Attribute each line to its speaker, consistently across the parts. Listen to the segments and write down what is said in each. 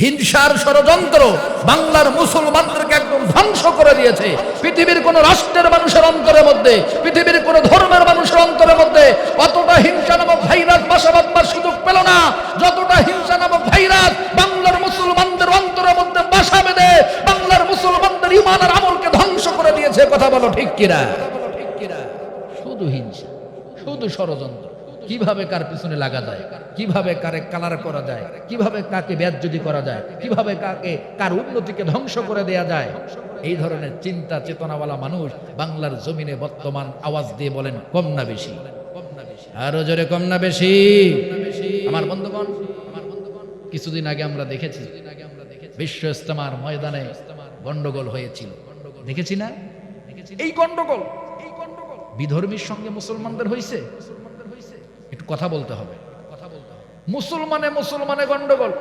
Speaker 1: হিংসার ষড়যন্ত্র বাংলার মুসলমানদেরকে একদম ধ্বংস করে দিয়েছে। পৃথিবীর কোন রাষ্ট্রের মানুষের অন্তরের মধ্যে, পৃথিবীর কোন ধর্মের মানুষের অন্তরের মধ্যে অতটা হিংসা নামক ভাইরাস বাসা বাঁধবার সুযোগ পেল না। যতটা হিংসা নামক ভাইরাস বাংলার মুসলমানদের অন্তরের মধ্যে বাসা বেঁধে বাংলার মুসলমানদের ইমান আর আমলকে ধ্বংস করে দিয়েছে, কথা বলো ঠিক কিনা? শুধু হিংসা, শুধু ষড়যন্ত্র। কীভাবে কার পিছনে লাগা যায়? কীভাবে কারে কালার করা যায়? কীভাবে কাকে ব্যাজ্যদি করা যায়? কীভাবে কাকে, কার উন্নতিকে ধ্বংস করে দেয়া যায়? এই ধরনের চিন্তা চেতনাওয়ালা মানুষ বাংলার জমিনে বর্তমান আওয়াজ দিয়ে বলেন, কম না বেশি। আরও জোরে, কম না বেশি। আমার বন্ধুগণ, কিছুদিন আগে আমরা দেখেছি, বিশ্ব ইস্তেমার ময়দানে গন্ডগোল হয়েছিল। দেখেছি না? এই গন্ডগোল বিধর্মীর সঙ্গে মুসলমানদের হয়েছে কথা বলতে হবে। মুসলমানে মুসলমানে গন্ডগোল।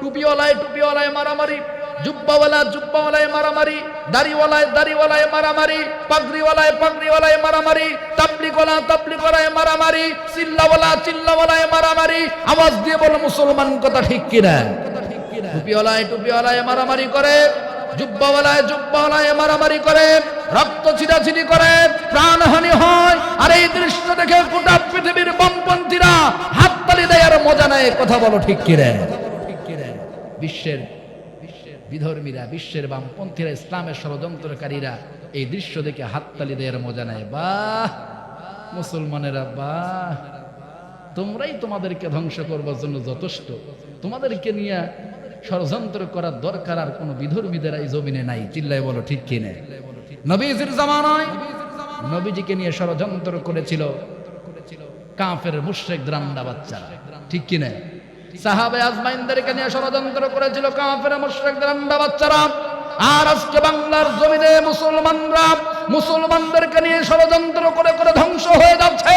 Speaker 1: টুপিওয়ালায় টুপিওয়ালায় মারামারি, জুব্বাওয়ালা জুব্বাওয়ালায় মারামারি, দাড়িওয়ালায় দাড়িওয়ালায় মারামারি, পাগড়িওয়ালায় পাগড়িওয়ালায় মারামারি তাবলিগওয়ালা তাবলিগওয়ালায় মারামারি, চিল্লাওয়ালা চিল্লাওয়ালায় মারামারি। আওয়াজ দিয়ে বলো, মুসলমান কথা ঠিক কিনা? টুপিওয়ালায় টুপিওয়ালায় মারামারি করে। মারামারি করে, রক্ত ছিটাছিটি করে, প্রাণহানি হয়। আর এই দৃশ্য দেখে গোটা পৃথিবীর বামপন্থীরা দেয় আর মজা নেয়। কথা বলো ঠিক কিরে? বিশ্বের বিধর্মীরা, বিশ্বের বামপন্থীরা, ইসলামের ষড়যন্ত্রকারীরা এই দৃশ্য দেখে হাততালি দেয় আর মজা নেয়। বাহ! মুসলমানেরা, বাহ! তোমরাই তোমাদেরকে ধ্বংস করবার জন্য যথেষ্ট। তোমাদেরকে নিয়ে ষড়যন্ত্র করার দরকার আর কোনো বিধর্মীদের এই জমিনে নাই। চিল্লায় বলো, ঠিক কি কিনে নবীজির জামানায় নবীজিকে নিয়ে ষড়যন্ত্র করেছিল কাফের, মুশ্রেক দ্রান্ডা বাচ্চারা। ঠিক কিনে সাহাবে আজমাইনদেরকে নিয়ে ষড়যন্ত্র করেছিল কাফের, মুশ্রেক দ্রান্ডা বাচ্চারা। আর আজকে বাংলার জমিনে মুসলমানরা মুসলমানদেরকে নিয়ে ষড়যন্ত্র করে করে ধ্বংস হয়ে যাচ্ছে।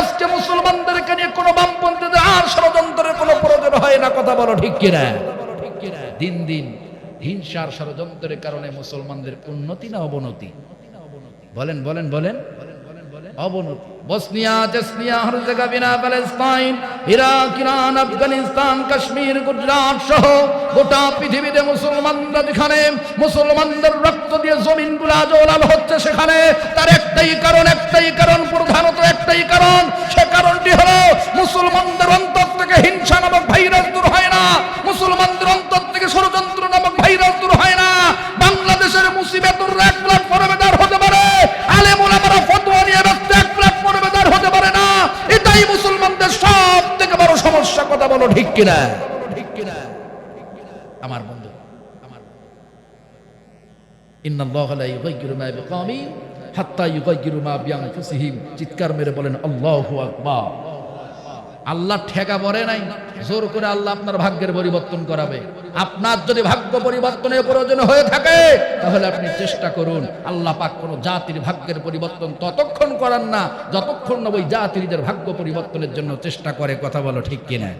Speaker 1: আজকে মুসলমানদেরকে নিয়ে কোনো বামপন্থীদের আর ষড়যন্ত্রের কোনো প্রয়োজন হয় না, কথা বলো, ঠিক কিনা দিন দিন হিংসার ষড়যন্ত্রের কারণে মুসলমানদের উন্নতি না অবনতি? বলেন বলেন বলেন। অবনতি। Bosnia Palestine, Iraq, Iran, Afghanistan, Kashmir, Gujarat সহ গোটা পৃথিবীতে মুসলমানরা যেখানে মুসলমানদের রক্ত দিয়ে জমিনগুলা জোলাল হচ্ছে, সেখানে তার একটাই কারণ একটাই কারণ, প্রধানত একটাই কারণ, সে কারণটি হলো মুসলমানদের কিনা? আমার বন্ধু, আমার চিৎকার মেরে বলেন আকবার। আল্লাহ ঠেকা পড়ে নাই, জোর করে আল্লাহ আপনার ভাগ্যের পরিবর্তন করাবে। আপনার যদি ভাগ্য পরিবর্তনের প্রয়োজন হয়ে থাকে, তাহলে আপনি চেষ্টা করুন, আল্লাহ পাক কোনো জাতির ভাগ্যের পরিবর্তন ততক্ষণ করান না, যতক্ষণ না ওই জাতির ভাগ্য পরিবর্তনের জন্য চেষ্টা করে, কথা বলো ঠিক কিনা?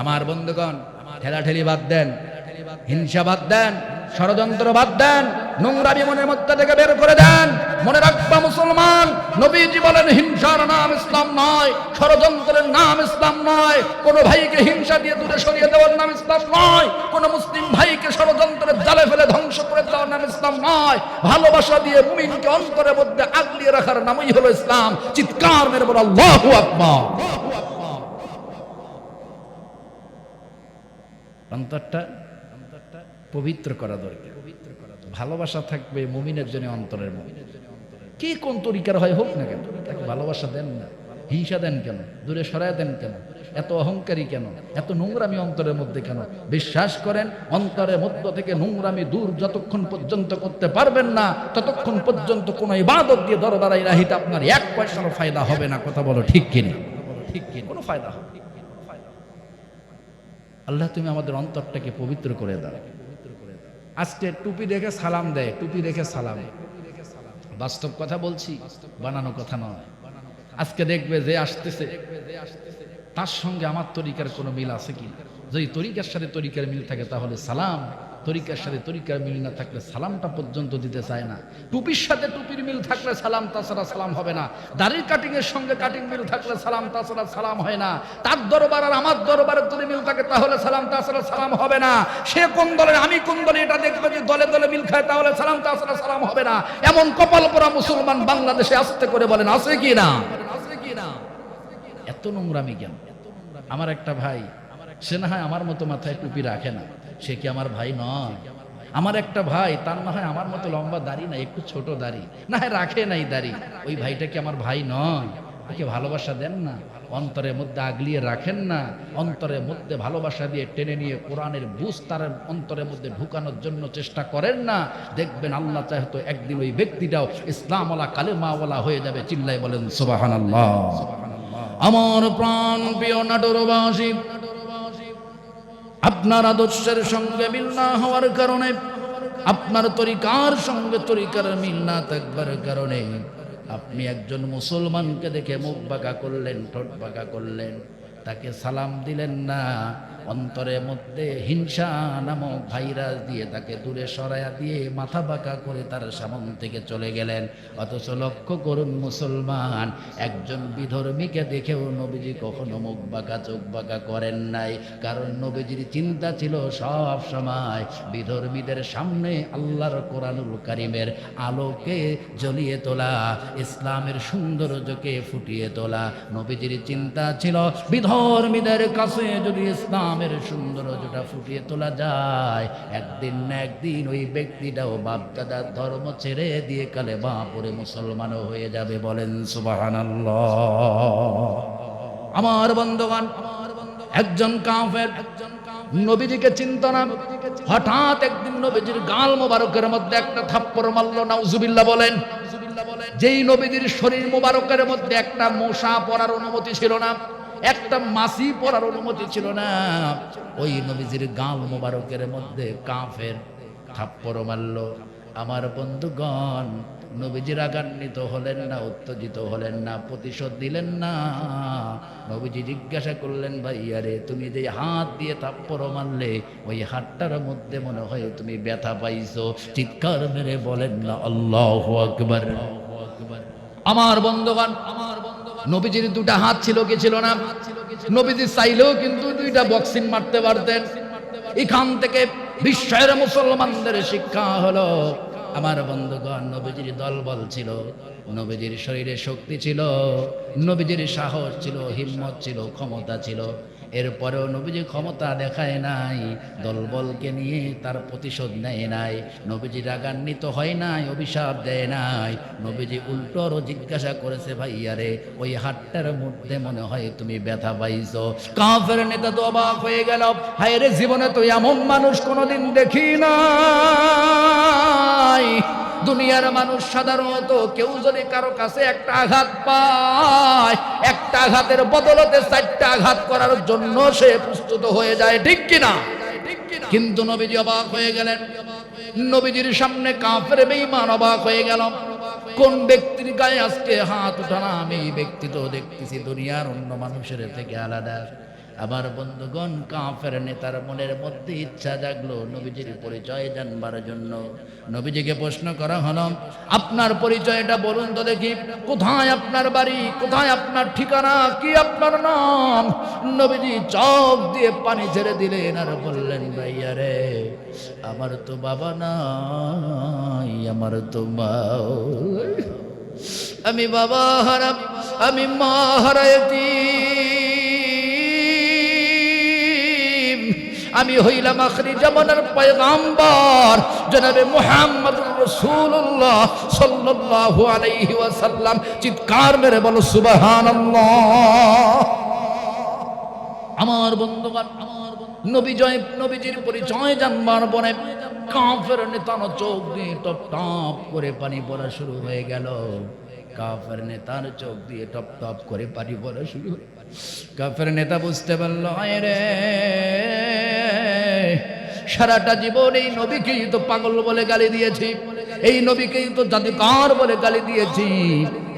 Speaker 1: আমার বন্ধুগণ, ঠেলাঠেলি বাদ দেন, হিংসা বাদ দেন, ষড়যন্ত্র বাদ দেন, নোংরামি মনের মধ্যে থেকে বের করে দেন। মনে রাখবা, মুসলমান, নবীজি বলেন, হিংসার নাম ইসলাম নয়, ষড়যন্ত্রের নাম ইসলাম নয়। কোন ভাইকে হিংসা দিয়ে দূরে সরিয়ে দেওয়ার নাম ইসলাম নয়। কোন মুসলিম ভাইকে ষড়যন্ত্রের জালে ফেলে ধ্বংস করে দেওয়ার নাম ইসলাম নয়। ভালোবাসা দিয়ে মুমিনকে অন্তরের মধ্যে আগলিয়ে রাখার নামই হলো ইসলাম। চিৎকার মেরে বলো, আল্লাহু আকবার! অন্তরটা পবিত্র করা দরকার। ভালোবাসা থাকবে মুমিনের জন্য অন্তরের মধ্যে। কি কোন তরিকার হয় হোক না কেন, তাকে ভালোবাসা দেন না। হিংসা দেন কেন, দূরে সরায় দেন কেন, এত অহংকারী কেন, এত নোংরামি অন্তরের মধ্যে কেন? বিশ্বাস করেন, অন্তরের মধ্য থেকে নোংরামি দূর যতক্ষণ পর্যন্ত করতে পারবেন না, ততক্ষণ পর্যন্ত কোনো ইবাদত দিয়ে দরবারে রাহিতে আপনার এক পয়সারও ফায়দা হবে না। কথা বলো ঠিক কিনা? ঠিক কিনা? কোনো ফায়দা হবে। আল্লাহ তুমি আমাদের অন্তরটাকে পবিত্র করে দাও। আজকে টুপি দেখে সালাম দেয়, টুপি দেখে সালাম। বাস্তব কথা বলছি, বানানো কথা নয়। আজকে দেখবে যে আসতেছে, তার সঙ্গে আমার তরিকার কোনো মিল আছে কি যদি তরিকার সাথে তরিকার মিল থাকে তাহলে সালাম। তরিকার সাথে তরিকার মিল না থাকলে সালামটা পর্যন্ত দিতে চায় না। টুপির সাথে টুপির মিল থাকলে সালাম তাছাড়া সালাম হবে না। দাড়ির কাটিং এর সঙ্গে কাটিং মিল থাকলে সালাম তাছাড়া সালাম হয় না। তার দরবার আর আমার দরবারের যদি মিল থাকে তাহলে সালাম তাছাড়া সালাম হবে না। সে কোন দলের আমি কোন দলে এটা দেখবে যে দলে দলে মিল খায় তাহলে সালাম তাছাড়া সালাম হবে না। এমন কপাল পরা মুসলমান বাংলাদেশে আসতে করে বলেন আছে কি না? আছে কি না? এত নোংরামি কেন? আমার একটা ভাই সে না হয় আমার মতো মাথায় টুপি রাখে না। সে কি আমার ভাই নয়? আমার একটা ভাই তার না হয় আমার মতো লম্বা দাড়ি না একটু ছোট দাড়ি। না হয় রাখে নাই দাড়ি। ওই ভাইটা কি আমার ভাই নয়? ওকে ভালোবাসা দেন না? অন্তরের মধ্যে আগলিয়ে রাখেন না? অন্তরের মধ্যে ভালোবাসা দিয়ে টেনে নিয়ে কোরআনের বুঝ তার অন্তরের মধ্যে ঢুকানোর জন্য চেষ্টা করেন না? দেখবেন আল্লাহ চাহে তো একদিন ওই ব্যক্তিটাও ইসলামওয়ালা কালেমাওয়ালা হয়ে যাবে চিল্লাই বলেন সুবাহান আমার প্রাণ প্রিয় নাটোরবাসী আপনার আদর্শের সঙ্গে মিল না হওয়ার কারণে, আপনার তরিকার সঙ্গে তরিকার মিল না থাকবার কারণে, আপনি একজন মুসলমানকে দেখে মুখ বাঁকা করলেন, ঠোঁট বাঁকা করলেন, তাকে সালাম দিলেন না। অন্তরের মধ্যে হিংসা নামক ভাইরাস দিয়ে তাকে দূরে সরাইয়া দিয়ে মাথা বাঁকা করে তার সামন থেকে চলে গেলেন। অথচ লক্ষ্য করুন মুসলমান, একজন বিধর্মীকে দেখেও নবীজি কখনো মুখ বাঁকা, চোখ বাঁকা করেন নাই। কারণ নবীজির চিন্তা ছিল সব সময় বিধর্মীদের সামনে আল্লাহর কোরআনুল কারিমের আলোকে জ্বলিয়ে তোলা, ইসলামের সৌন্দর্যকে ফুটিয়ে তোলা। নবীজির চিন্তা ছিল, বিধর্মীদের কাছে যদি ইসলামের সৌন্দর্যটা ফুটিয়ে তোলা যায়। একদিন না একদিন ওই ব্যক্তিটাও বাপদাদার ধর্ম ছেড়ে দিয়ে কালে বা পরে মুসলমানও হয়ে যাবে বলেন, সুবহানাল্লাহ। আমার বন্ধুগণ, একজন কাফের নবীজিকে চিন্তা না। হঠাৎ একদিন নবীজির গাল মোবারকের মধ্যে একটা থাপ্পড় মারল, নাউজুবিল্লাহ বলেন। যেই নবীজির শরীর মোবারকের মধ্যে একটা মশা পড়ার অনুমতি ছিল না। একটা মাসি পড়ার অনুমতি ছিল না। ওই নবীজির গাল মোবারকের মধ্যে কাফের থাপ্পড় মারল। আমার বন্ধুগণ নবীজি রাগান্বিত হলেন না উত্তেজিত হলেন না প্রতিশোধ দিলেন না। নবীজি জিজ্ঞাসা করলেন ভাইয়া রে তুমি যে হাত দিয়ে থাপ্পড় মারলে ওই হাতটার মধ্যে মনে হয় তুমি ব্যথা পাইছো? চিৎকার মেরে বলেন না আল্লাহ আকবার। আমার বন্ধুগণ আমার নবীজির দুটা হাত ছিল কি ছিল না? নবীজি চাইলেও কিন্তু দুইটা বক্সিং মারতে পারতেন। এখান থেকে বিশ্বের মুসলমানদের শিক্ষা হলো, আমার বন্ধুগণ, নবীজির দলবল ছিল, নবীজির শরীরে শক্তি ছিল, নবীজির সাহস ছিল, হিম্মত ছিল, ক্ষমতা ছিল। এরপরেও নবীজি ক্ষমতা দেখায় নাই, দলবলকে নিয়ে তার প্রতিশোধ নেয় নাই, নবীজি রাগান্বিত হয় নাই, অভিশাপ দেয় নাই, নবীজি উল্টোরও জিজ্ঞাসা করেছে ভাইয়ারে ওই হাটটার মধ্যে মনে হয় তুমি ব্যথা পাইছো। কাফের নেতা তো অবাক হয়ে গেল হায় রে জীবনে তো এমন মানুষ কোনোদিন দেখি নাই। দুনিয়ার মানুষ সাধারণত কেউ যদি কারও কাছে একটা আঘাত পায়, একটা আঘাতের বদলতে চারটা আঘাত করার জন্য সে প্রস্তুত হয়ে যায়, ঠিক কিনা? কিন্তু নবীজি অবাক হয়ে গেলেন। নবীজির সামনে কাফের বেঈমান অবাক হয়ে গেল। কোন ব্যক্তির গায়ে আজকে হাত উঠানা? আমি ব্যক্তি তো দেখতেছি দুনিয়ার অন্য মানুষের থেকে আলাদা। আমার বন্ধুগণ, কাফের নেতার মনের মধ্যে ইচ্ছা জাগলো নবীজির পরিচয় জানবার জন্য। নবীজিকে প্রশ্ন করা হলো, আপনার পরিচয়টা বলুন তো দেখি, কোথায় আপনার বাড়ি, কোথায় আপনার ঠিকানা, কি আপনার নাম? নবীজি চোখ দিয়ে পানি ছেড়ে দিলেন আর বললেন, ভাইয়া রে, আমার তো বাবা নাই, আমার তো মা আমি বাবা হারা, আমি মা হারাইতি আমি হইলাম আখরি জামানার পয়গাম্বর, জনাবে মুহাম্মদুর রাসূলুল্লাহ সাল্লাল্লাহু আলাইহি ওয়াসাল্লাম। চিৎকার মেরে বলো, সুবহানাল্লাহ। আমার বন্ধুগণ, আমার নবী জয়, নবীজির পরিচয় জানবার পরে কাফের নেতানো চোখ দিয়ে টপ টপ করে পানি পড়া শুরু হয়ে গেল। কাফের নেতার চোখ দিয়ে টপ টপ করে পারি পড়া শুরু কাফের নেতা বুঝতে পারল রে, সারাটা জীবন এই নবীকেই তো পাগল বলে গালি দিয়েছি। এই নবীকেই তো জাদুকার বলে গালি দিয়েছি।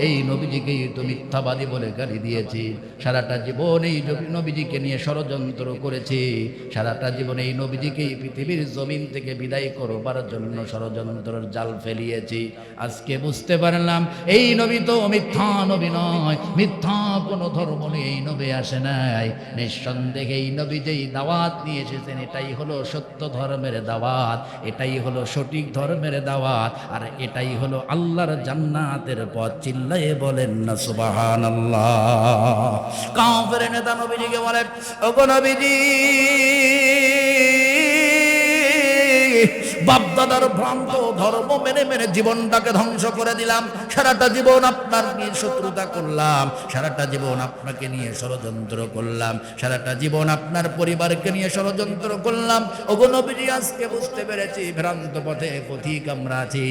Speaker 1: এই নবীজিকেই তো মিথ্যাবাদী বলে গালি দিয়েছি। সারাটা জীবন এই নবীজিকে নিয়ে ষড়যন্ত্র করেছি। সারাটা জীবন এই নবীজিকেই পৃথিবীর জমিন থেকে বিদায় করবার জন্য ষড়যন্ত্রের জাল ফেলিয়েছি। আজকে বুঝতে পারলাম, এই নবী তো মিথ্যা নবী নয়। মিথ্যা কোনো ধর্ম নিয়ে এই নবী আসে নাই। নিঃসন্দেহে এই নবী যেই দাওয়াত নিয়ে এসেছেন, এটাই হলো সত্য ধর্মের দাওয়াত। এটাই হলো সঠিক ধর্মের দাওয়াত। আর এটাই হলো আল্লাহর জান্নাতের পথ। চিল্লায়ে বলেন না সুবাহান আল্লাহ কাফের নেতা নবীজিকে বলেন, ওগো নবীজি বাপদাদার ভ্রান্ত ধর্ম মেনে মেনে জীবনটাকে ধ্বংস করে দিলাম। সারাটা জীবন আপনার নিয়ে শত্রুতা করলাম। সারাটা জীবন আপনাকে নিয়ে ষড়যন্ত্র করলাম। সারাটা জীবন আপনার পরিবারকে নিয়ে ষড়যন্ত্র করলাম। ওগো আজকে বুঝতে পেরেছি ভ্রান্ত পথে পথিক আমরা আছি।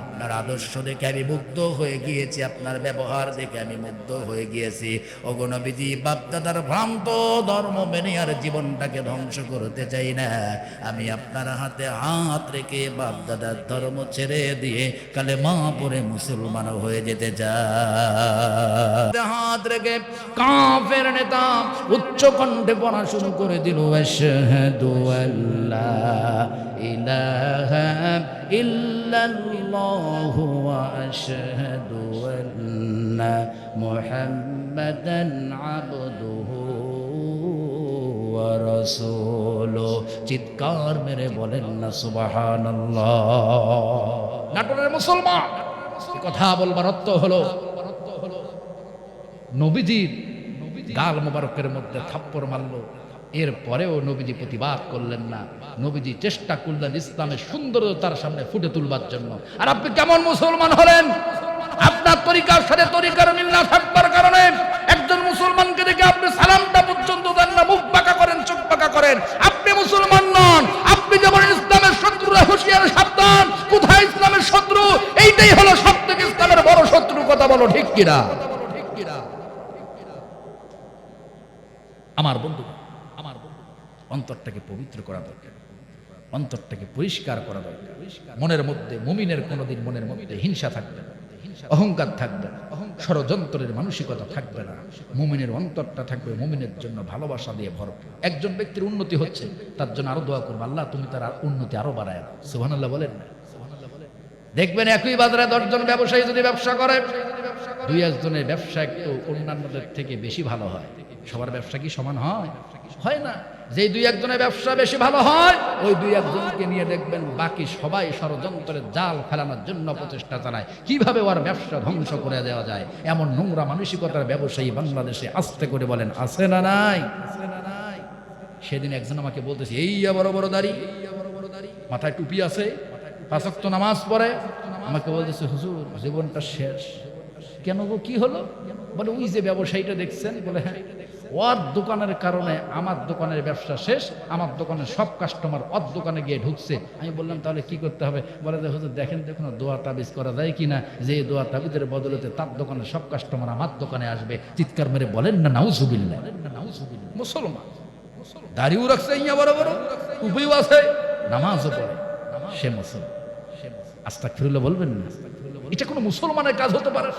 Speaker 1: আপনার আদর্শ দেখে আমি মুগ্ধ হয়ে গিয়েছি। আপনার ব্যবহার দেখে আমি মুগ্ধ হয়ে গিয়েছি। ওগো নবীজি বাপদাদার ভ্রান্ত ধর্ম মেনে আর জীবনটাকে ধ্বংস করতে চাই না। আমি আপনার হাতে হাত রেখে বাপদাদার ধর্ম ছেড়ে দিয়ে কালে মা পরে মুসলমান হয়ে যেতে চাই হাত রেখে কাফের নেতা উচ্চ কণ্ঠে পড়া শুরু করে দিল, আশহাদু আল্লা ইলাহা ইল্লাল্লাহু ওয়া আশহাদু আন্না মুহাম্মাদান আবদুহু ওয়া রাসূলুহু চিৎকার মেরে বলেন না সুবহানাল্লাহ। নাটোরের মুসলমান কথা বলবার অর্থ হলো নবীজির গাল মোবারকের মধ্যে থাপ্পড় মারলো এর পরেও নবীজি প্রতিবাদ করলেন না। নবীজি চেষ্টা করলেন ইসলামের সুন্দরতার সামনে ফুটে তুলবার জন্য। আর আপনি কেমন মুসলমান হলেন? আপনার তরিকার সাথে তরিকার মিল না থাকবার কারণে একজন মুসলমানকে দেখে আপনি সালামটা পর্যন্ত দেন না মুখ পাকা করেন। আপনি মুসলমান নন, আপনি যেমন ইসলামের শত্রুরা হুঁশিয়ার সাবধান, কোথায় ইসলামের শত্রু? এইটাই হলো সব থেকে ইসলামের বড় শত্রু, কথা বলো ঠিক কিনা? আমার বন্ধু আমার বন্ধু, অন্তরটাকে পবিত্র করা দরকার, অন্তরটাকে পরিষ্কার করা দরকার। মনের মধ্যে, মুমিনের কোনোদিন মনের মধ্যে হিংসা থাকবে না। অহংকার থাকবে না ষড়যন্ত্রের মানসিকতা থাকবে না। মুমিনের অন্তরটা থাকবে মুমিনের জন্য ভালোবাসা দিয়ে ভরপুর। একজন ব্যক্তির উন্নতি হচ্ছে তার জন্য আরও দোয়া করব আল্লাহ তুমি তার আর উন্নতি আরও বাড়ায় সুবহানাল্লাহ বলেন না? দেখবেন একই বাজারে দশজন ব্যবসায়ী যদি ব্যবসা করে দুই একজনের ব্যবসা একটু অন্যান্যদের থেকে বেশি ভালো হয়। সবার ব্যবসা কি সমান হয়? হয় না। যেই দুই একজনের ব্যবসা বেশি ভালো হয়, ওই দুই একজনকে নিয়ে দেখবেন বাকি সবাই ষড়যন্ত্রের জাল ফেলানোর জন্য প্রচেষ্টা চালায়। কীভাবে ওর ব্যবসা ধ্বংস করে দেওয়া যায়? এমন নোংরা মানসিকতার ব্যবসায়ী বাংলাদেশে আস্তে করে বলেন, আছে না নাই? সেদিন একজন আমাকে বলতেছে, এই বড় বড় দাড়ি, মাথায় টুপি আছে পাঁচক্ত নামাজ পড়ে। আমাকে বলতেছে, হুজুর, জীবনটা শেষ। কেন গো, কি হলো? বলে, ওই যে ব্যবসায়ীটা দেখছেন? বলে হ্যাঁ। ওর দোকানের কারণে আমার দোকানের ব্যবসা শেষ আমার দোকানের সব কাস্টমার ওর দোকানে গিয়ে ঢুকছে। আমি বললাম তাহলে কি করতে হবে? বলে যে হুজুর দেখেন দেখুন দোয়া তাবিজ করা যায় কিনা? যে এই দোয়া তাবিজের বদলতে তার দোকানের সব কাস্টমার আমার দোকানে আসবে। চিৎকার মেরে বলেন না নাউজুবিল্লাহ। মুসলমান। দাড়িও রাখছে ইয়া বড় বড় উপায়ও আছে। নামাজও পড়ে। সে মুসলমান। আস্তাক ফিরুল্লাহ বলবেন না? এটা কোনো মুসলমানের কাজ হতে পারে?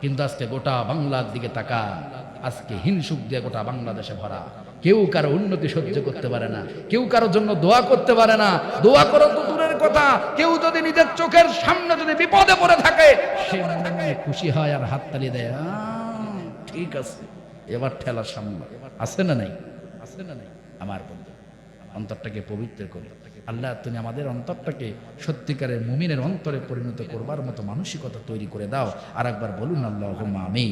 Speaker 1: কিন্তু আজকে গোটা বাংলার দিকে তাকা আজকে হিংসুক দিয়ে গোটা বাংলাদেশে ভরা। কেউ কারও উন্নতি সহ্য করতে পারে না কেউ কারোর জন্য দোয়া করতে পারে না। দোয়া করো তো দূরের কথা কেউ যদি নিজের চোখের সামনে যদি বিপদে পড়ে থাকে সে মনে মনে খুশি হয় আর হাততালি দেয় ঠিক আছে। এবার ঠেলার সামনে আছে না নাই? আছে না নাই। আমার বন্ধু অন্তরটাকে পবিত্র করি। আল্লাহ তুমি আমাদের অন্তরটাকে সত্যিকারের মুমিনের অন্তরে পরিণত করবার মতো মানসিকতা তৈরি করে দাও। আর একবার বলুন আল্লাহ আমি